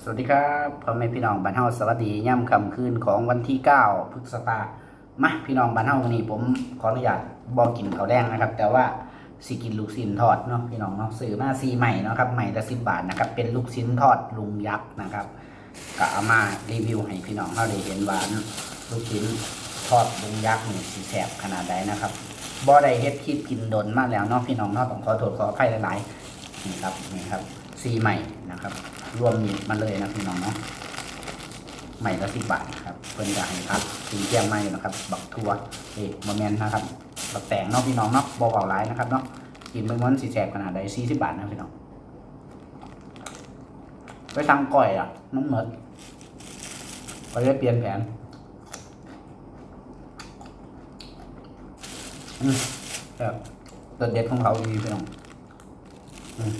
สวัสดีครับพ่อแม่พี่น้องบ้านเฮาสวัสดีย่ำคำคืนของวันที่ 9 พฤษภามาพี่น้องบ้านเฮาวันนี้ผมขออนุญาตบอกกินข้าวแดงนะครับ แต่ว่าสิกินลูกชิ้นทอดเนาะพี่น้องเนาะซื้อมาซีใหม่เนาะครับใหม่ละสิบบาทนะครับเป็นลูกชิ้นทอดลุงยักษ์นะครับก็เอามารีวิวให้พี่น้องเราได้เห็นว่าลูกชิ้นทอดลุงยักษ์นี่สิแสบขนาดใดนะครับบ่ได้เฮ็ดคลิปกินดนมากแล้วเนาะพี่น้องเนาะต้องขอโทษขออภัยหลายๆนี่ครับนี่ครับ ซีใหม่นะครับ รวมมีมาเลยนะพี่น้องเนาะใหม่ละสิบบาทนะครับเพิ่นจะให้ครับสีแจ้งมาอยู่นะครับ บักทัวเอกโมเมนนะครับบักแตงเนาะพี่น้องเนาะบอกเอาหลายนะครับเนาะกินเมื่อวันสีแจกขนาดใดสี่สิบบาทนะพี่น้องไปทำก่อยอะน้องเหมิดก็ได้เปลี่ยนแผนอืมแบบตัวเด็ดของเขาดีพี่น้องอืม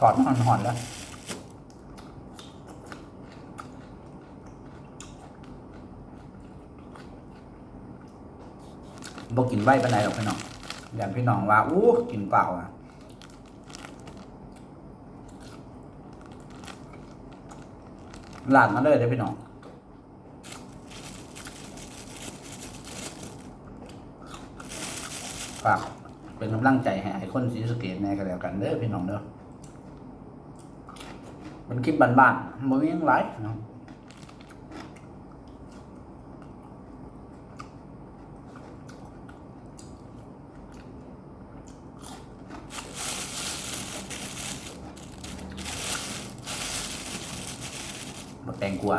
กอดมันหอนๆแล้วบอกกินไว้ปานใดหรอกพี่น้องอย่างพี่น้องว่าอู้กินเปล่าอะลาดมาเลยเด้พี่น้องฝากเป็นกำลังใจให้ไอ้คนสีสเกตแน่ก็แล้วกันเด้อพี่น้องเด้อ มันคลิปบ้านๆบ่มีหยังหลายเนาะบ่แต่งกว่า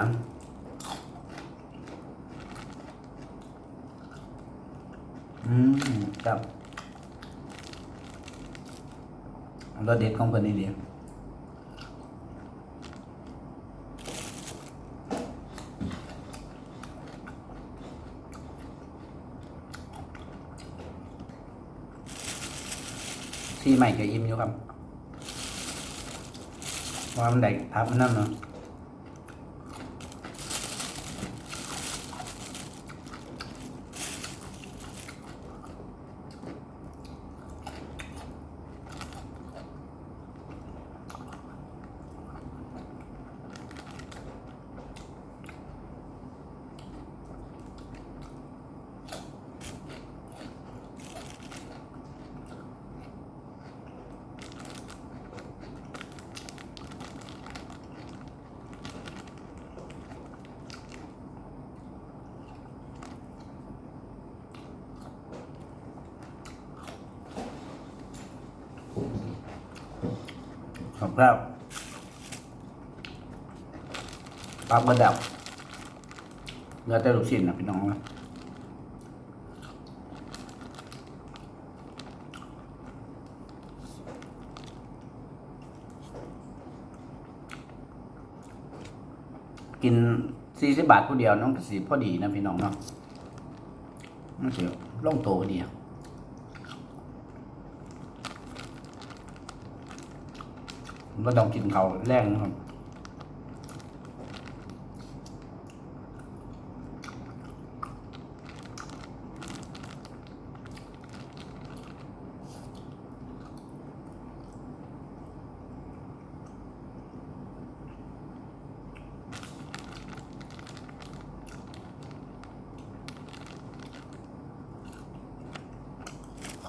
อืมครับรสเด็ดของเพิ่นนี่เดียว ที่ใหม่ก็ยิ้มอยู่ครับว่ามันได้ทับมันนั่นเนาะ ขอบแล้วปลาเบดแดวเหลือแต่ลูกชิ้นนะพี่น้องนะกินสี่สิบบาทผู้เดียวน้องกสีพอดีนะพี่น้องเนาะมันเสียล่องโตพอดีอะ ผม ก็ต้องกินเขาแรงนะครับ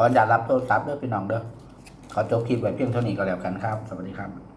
ขออนุญาตรับโทรศัพท์ด้อพี่น้องเด้อ ขอจบคลิปไว้เพียงเท่านี้ก็แล้วกันครับ สวัสดีครับ